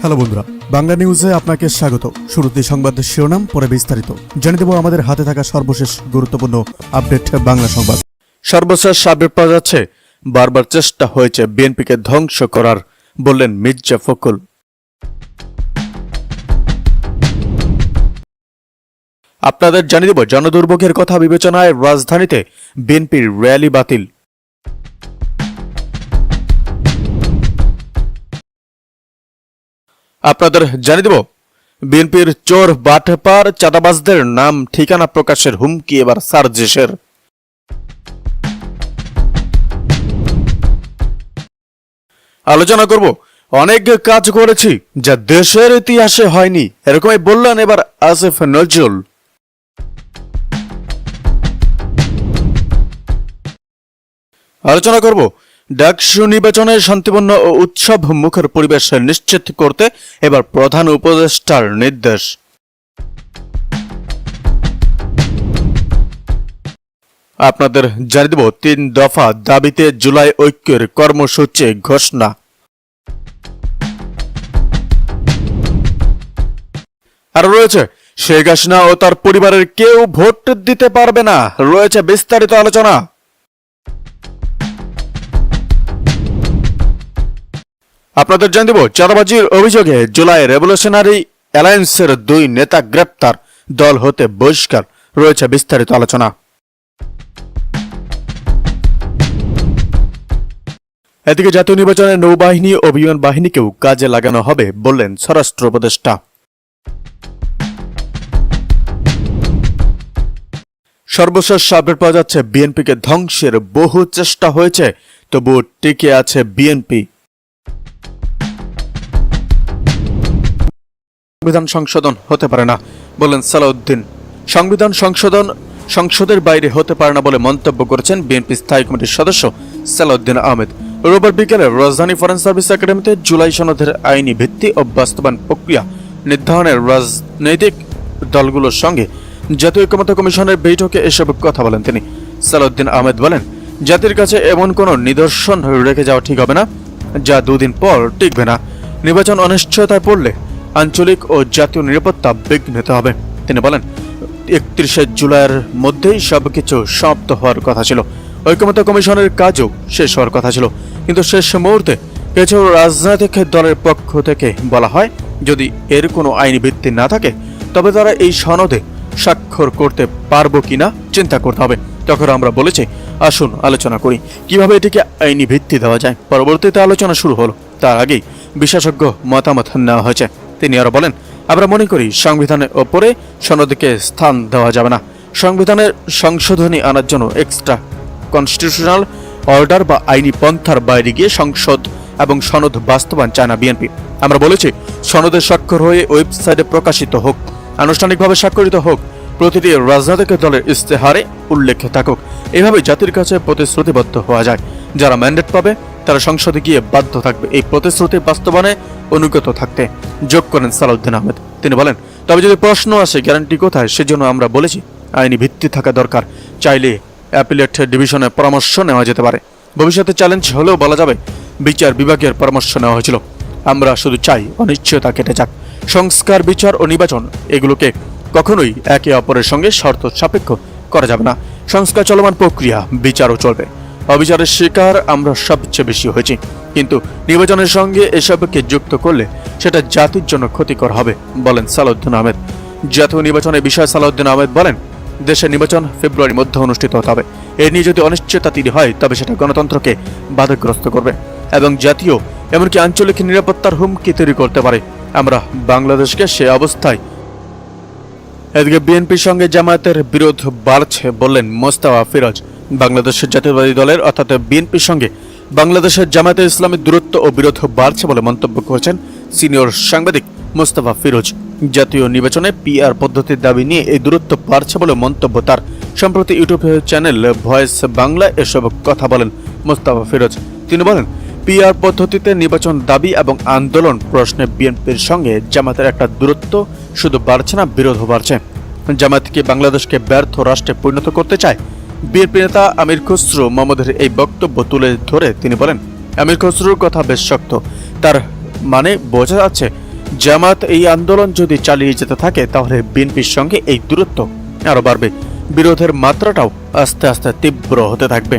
Hello বন্ধুরা, বাংলা নিউজে আপনাকে স্বাগত। শুরুতে সংবাদের শিরোনাম, পরে বিস্তারিত। জানিয়ে দেব আমাদের হাতে থাকা সর্বশেষ গুরুত্বপূর্ণ আপডেট বাংলা সংবাদ। সর্বশেষ আপডেট পাওয়া যাচ্ছে। বারবার চেষ্টা হয়েছে বিএনপিকে ধ্বংস করার, বললেন মির্জা ফখরুল। আপনাদের জানিয়ে দেব, জনদুর্ভোগের কথা বিবেচনায় রাজধানীতে বিএনপির র্যালি বাতিল। আপনাদের জানিয়ে দেব, বিএনপির চোর বাটপার চাঁদাবাজদের নাম, ঠিকানা প্রকাশের হুমকি, এবার সার্জেসের। আলোচনা করব, অনেক কাজ করেছি যা দেশের ইতিহাসে হয়নি, এরকমই বললেন এবার আসিফ নজরুল। আলোচনা করব ডাকসু নির্বাচনে শান্তিপূর্ণ ও উৎসব মুখর পরিবেশ নিশ্চিত করতে এবার প্রধান উপদেষ্টার নির্দেশ। আপনাদের জানিয়ে দেব, তিন দফা দাবিতে জুলাই ঐক্যের কর্মসূচি ঘোষণা। আর রয়েছে, শেখ হাসিনা ও তার পরিবারের কেউ ভোট দিতে পারবে না। রয়েছে বিস্তারিত আলোচনা। আপনাদের জানিয়ে দেব, চাঁদাবাজির অভিযোগে জুলাই রেভলিউশনারি অ্যালায়েন্সের দুই নেতা গ্রেপ্তার, দল হতে বহিষ্কার, রয়েছে বিস্তারিত আলোচনা। এদিকে জাতীয় নির্বাচনে নৌবাহিনী ও বিমান বাহিনীকেও কাজে লাগানো হবে বললেন স্বরাষ্ট্র উপদেষ্টা। সর্বশেষ আপডেট পাওয়া যাচ্ছে, বিএনপিকে ধ্বংসের বহু চেষ্টা হয়েছে, তবুও টিকে আছে বিএনপি। সংবিধান সংশোধন হতে পারে না, বলেন সালাউদ্দিন। সংবিধান সংশোধন সংসদের বাইরে হতে পারে না বলে মন্তব্য করেছেন বিএনপি স্থায়ী কমিটির সদস্য সালাউদ্দিন আহমেদ। রোববার বিকেলে রাজধানী ফরেন সার্ভিস একাডেমিতে জুলাই সনদের আইনি ভিত্তি ও বাস্তবায়ন প্রক্রিয়া নির্ধারণের রাজনৈতিক দলগুলোর সঙ্গে জাতীয় ঐক্যমত্য কমিশনের বৈঠকে এসব কথা বলেন তিনি। সালাউদ্দিন আহমেদ বলেন, জাতির কাছে এমন কোনো নিদর্শন রেখে যাওয়া ঠিক হবে না, যা দুদিন পর টিকবে না। নির্বাচন অনিশ্চয়তায় পড়লে আঞ্চলিক ও জাতীয় নিরাপত্তা বিঘ্নিত হবে। তিনি বলেন, একত্রিশে জুলাইয়ের মধ্যেই সবকিছু সমাপ্ত হওয়ার কথা ছিল। ঐক্যমত্য কমিশনের কাজও শেষ হওয়ার কথা ছিল। কিন্তু শেষ মুহূর্তে কিছু রাজনৈতিক দলের পক্ষ থেকে বলা হয়, যদি এর কোনো আইনি ভিত্তি না থাকে, তবে তারা এই সনদে স্বাক্ষর করতে পারব কিনা চিন্তা করতে হবে। তখন আমরা বলেছি, আসুন আলোচনা করি, কীভাবে এটিকে আইনি ভিত্তি দেওয়া যায়। পরবর্তীতে আলোচনা শুরু হলো। তার আগেই বিশেষজ্ঞ মতামত নেওয়া হয়েছে। তিনি আরও বলেন, আমরা মনে করি সংবিধানের ওপরে সনদকে স্থান দেওয়া যাবে না। সংবিধানের সংশোধনী আনার জন্য এক্সট্রা কনস্টিটিউশনাল অর্ডার বা আইনি পন্থার বাইরে গিয়ে সংসদ এবং সনদ বাস্তবায়ন চায় না বিএনপি আমরা বলেছি সনদের স্বাক্ষর হয়ে ওয়েবসাইটে প্রকাশিত হোক, আনুষ্ঠানিকভাবে স্বাক্ষরিত হোক, প্রতিটি রাজনৈতিক দলের ইস্তেহারে উল্লেখ থাকুক। এভাবে জাতির কাছে প্রতিশ্রুতিবদ্ধ হওয়া যায়। যারা ম্যান্ডেট পাবে তারা সংসদে গিয়ে বাধ্য থাকবে। এই প্রতিশ্রুতি বাস্তবায়নে অনুগত থাকতে। যোগ করেন সালাউদ্দিন আহমেদ। তিনি বলেন, তবে যদি প্রশ্ন আসে, গ্যারান্টি কোথায়, সেজন্য আমরা বলেছি, আইনি ভিত্তি থাকা দরকার। চাইলে অ্যাপিলেট ডিভিশনে পরামর্শ নেওয়া যেতে পারে। ভবিষ্যতে চ্যালেঞ্জ হলেও বলা যাবে, বিচার বিভাগের পরামর্শ নেওয়া হয়েছিল। আমরা শুধু চাই অনিশ্চয়তা কেটে যাক। সংস্কার, বিচার ও নির্বাচন, এগুলোকে কখনোই একে অপরের সঙ্গে শর্ত সাপেক্ষ করা যাবে না। সংস্কার চলমান প্রক্রিয়া, বিচারও চলবে। অবিচারের শিকার আমরা সবচেয়ে বেশি হয়েছি। কিন্তু নির্বাচনের সঙ্গে এসবকে যুক্ত করলে সেটা জাতির জন্য ক্ষতিকর হবে, বলেন সালাউদ্দিন আহমেদ। জাতীয় নির্বাচনের বিষয়ে সালাউদ্দিন আহমেদ বলেন, দেশের নির্বাচন ফেব্রুয়ারির মধ্যে অনুষ্ঠিত হতে হবে। এ নিয়ে যদি অনিশ্চয়তা তৈরি হয়, তবে সেটা গণতন্ত্রকে বাধাগ্রস্ত করবে এবং জাতীয়, এমনকি আঞ্চলিক নিরাপত্তার হুমকি তৈরি করতে পারে। আমরা বাংলাদেশকে সে অবস্থায় এদিকে বিএনপির সঙ্গে জামায়াতের বিরোধ বাড়ছে, বললেন মোস্তাফা ফিরোজ। বাংলাদেশের জাতীয়বাদী দলের, অর্থাৎ বিএনপির সঙ্গে বাংলাদেশের জামায়াতে ইসলামের দূরত্ব ও বিরোধ বাড়ছে বলে মন্তব্য করেছেন সিনিয়র সাংবাদিক মোস্তফা ফিরোজ। জাতীয় নির্বাচনে পিআর পদ্ধতির দাবি নিয়ে এই দূরত্ব বাড়ছে বলে মন্তব্য তার। সম্প্রতি ইউটিউব চ্যানেল ভয়েস বাংলা এসব কথা বলেন মোস্তফা ফিরোজ। তিনি বলেন পিআর পদ্ধতিতে নির্বাচন দাবি এবং আন্দোলন প্রশ্নে বিএনপির সঙ্গে জামাতের একটা দূরত্ব শুধু বাড়ছে না বিরোধ বাড়ছে। জামাত কি বাংলাদেশকে ব্যর্থ রাষ্ট্রে পরিণত করতে চায়? বিএনপি নেতা আমির খসরু মোহাম্মদের এই বক্তব্য তুলে ধরে তিনি বলেন, আমির খসরুর কথা বেশ শক্ত। তার মানে বোঝা যাচ্ছে, জামাত এই আন্দোলন যদি চালিয়ে যেতে থাকে, তাহলে বিএনপির সঙ্গে এই দূরত্ব আরও বাড়বে। বিরোধের মাত্রাটাও আস্তে আস্তে তীব্র হতে থাকবে।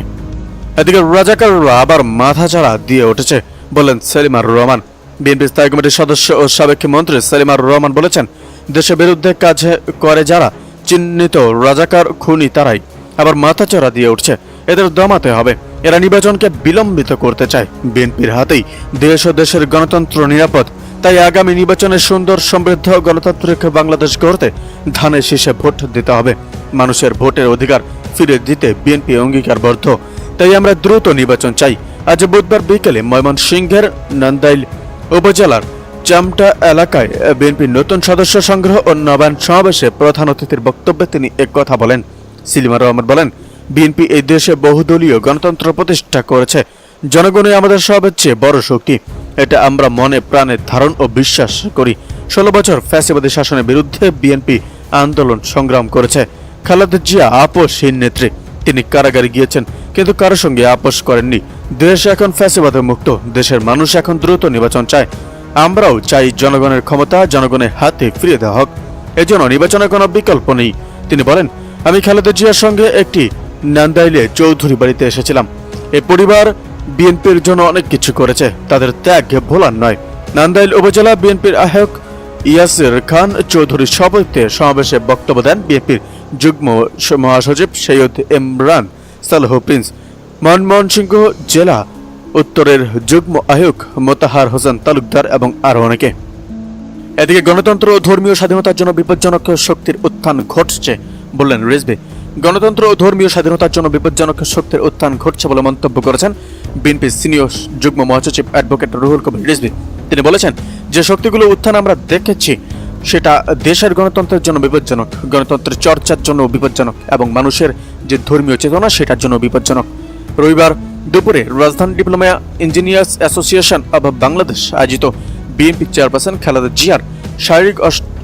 এদিকে রাজাকাররা আবার মাথা মাথাচাড়া দিয়ে উঠেছে, বলেন সেলিমার রহমান। বিএনপি স্থায়ী কমিটির সদস্য ও সাবেক মন্ত্রী সেলিমার রহমান বলেছেন, দেশের বিরুদ্ধে কাজ করে যারা, চিহ্নিত রাজাকার, খুনি তারাই। আবার মাথাচাড়া দিয়ে উঠছে। এদের দমাতে হবে। এরা নির্বাচনকে বিলম্বিত করতে চায়। বিএনপির হাতেই দেশ ও দেশের গণতন্ত্র নিরাপদ। তাই আগামী নির্বাচনে সুন্দর, সমৃদ্ধ গণতান্ত্রিক বাংলাদেশ গড়তে ধানের শীষে ভোট দিতে হবে। মানুষের ভোটের অধিকার ফিরে দিতে বিএনপি অঙ্গীকারবদ্ধ। তাই আমরা দ্রুত নির্বাচন চাই। আজ বুধবার বিকেলে ময়মনসিংহের নান্দাইল উপজেলার চামটা এলাকায় বিএনপির নতুন সদস্য সংগ্রহ ও নবায়ন সমাবেশে প্রধান অতিথির বক্তব্যে তিনি কথা বলেন। সিলিমা রহমান বলেন, বিএনপি এই দেশে বহুদলীয় গণতন্ত্র প্রতিষ্ঠা করেছে। জনগণই আমাদের সবচেয়ে বড় শক্তি। এটা আমরা মনে, প্রাণে ধারণ ও বিশ্বাস করি। ষোলো বছর ফ্যাসিবাদী শাসনের বিরুদ্ধে বিএনপি আন্দোলন সংগ্রাম করেছে। খালেদা জিয়া আপোষহীন নেত্রী। তিনি কারাগারে গিয়েছেন, কিন্তু কারও সঙ্গে আপোষ করেননি। দেশ এখন ফ্যাসিবাদে মুক্ত। দেশের মানুষ এখন দ্রুত নির্বাচন চায়। আমরাও চাই জনগণের ক্ষমতা, জনগণের হাতে ফিরিয়ে দেওয়া হোক। এজন্য নির্বাচনের কোনো বিকল্প নেই। তিনি বলেন আমি খালেদা জিয়ার সঙ্গে একটি নান্দাইলে চৌধুরী বাড়িতে এসেছিলাম। এই পরিবার বিএনপির জন্য অনেক কিছু করেছে। তাদের ত্যাগ ভোলার নয়। নান্দাইল উপজেলা বিএনপির আহ্বায়ক ইয়াসির খান চৌধুরীর সভাপতিত্বে সমাবেশে বক্তব্য দেন বিএনপির যুগ্ম মহাসচিব সৈয়দ ইমরান সালহ প্রিন্স। মনমোহনসিংহ জেলা উত্তরের যুগ্ম আহ্বায়ক মোতাহার হোসেন তালুকদার এবং আরও অনেকে। এদিকে গণতন্ত্র ও ধর্মীয় স্বাধীনতার জন্য বিপজ্জনক শক্তির উত্থান ঘটছে। বললেন রিজভি। গণতন্ত্র ও ধর্মীয় স্বাধীনতার জন্য বিপজ্জনক শক্তির উত্থান ঘটছে বলে মন্তব্য করেছেন বিএনপির সিনিয়র যুগ্ম মহাসচিব অ্যাডভোকেট রুহুল কবির। রিজভি, তিনি বলেছেন, যে শক্তিগুলো উত্থান আমরা দেখেছি, সেটা দেশের গণতন্ত্রের জন্য বিপজ্জনক, গণতন্ত্রের চর্চার জন্য বিপজ্জনক এবং মানুষের যে ধর্মীয় চেতনা, সেটার জন্য বিপজ্জনক। রবিবার দুপুরে রাজধানী diploma engineers association of Bangladesh আয়োজিত বিএনপি চেয়ারপারসন খালেদা জিয়ার শারীরিক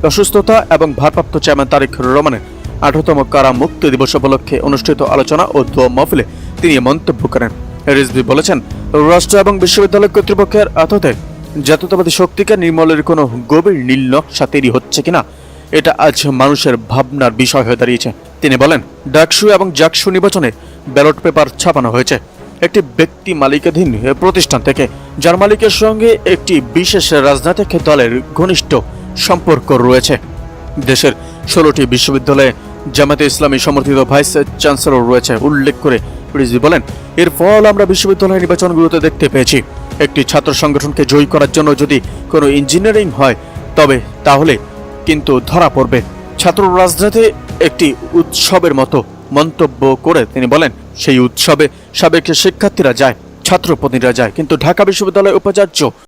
অসুস্থতা এবং ভারপ্রাপ্ত চেয়ারম্যান তারিক রহমানের আঠারোতম কারা মুক্তি দিবস উপলক্ষে অনুষ্ঠিত আলোচনা ও দোয়া মহফিলে তিনি মন্তব্য করেন। রিজভি বলেছেন, রাষ্ট্র এবং বিশ্ববিদ্যালয় কর্তৃপক্ষের আততে জাতীয়তাবাদী শক্তিকে নির্মলের কোনো গভীর নীল নকশা তৈরি হচ্ছে কিনা, এটা আজ মানুষের ভাবনার বিষয় হয়ে দাঁড়িয়েছে। তিনি বলেন, ডাকসু এবং জাকসু নির্বাচনে ব্যালট পেপার ছাপানো হয়েছে। একটি ব্যক্তি মালিকাধীন প্রতিষ্ঠান থেকে, যার মালিকের সঙ্গে একটি বিশেষ রাজনৈতিক দলের ঘনিষ্ঠ সম্পর্ক রয়েছে। দেশের ষোলোটি বিশ্ববিদ্যালয়ে জামাতে ইসলামী সমর্থিত ভাইস চ্যান্সেলর রয়েছে, উল্লেখ করে রিজভি বলেন, এর ফল আমরা বিশ্ববিদ্যালয় নির্বাচনগুলোতে দেখতে পেয়েছি। একটি ছাত্র সংগঠনকে জয়ী করার জন্য যদি কোনো ইঞ্জিনিয়ারিং হয়, তবে তাহলে কিন্তু ধরা পড়বে। ছাত্র রাজনীতি একটি উৎসবের মতো মন্তব্য করে তিনি বলেন, সেই উৎসবে সাবেক শিক্ষার্থীরা যায় ছাত্র প্রতিনিধিরা যায়, কিন্তু ঢাকা বিশ্ববিদ্যালয় উপাচার্য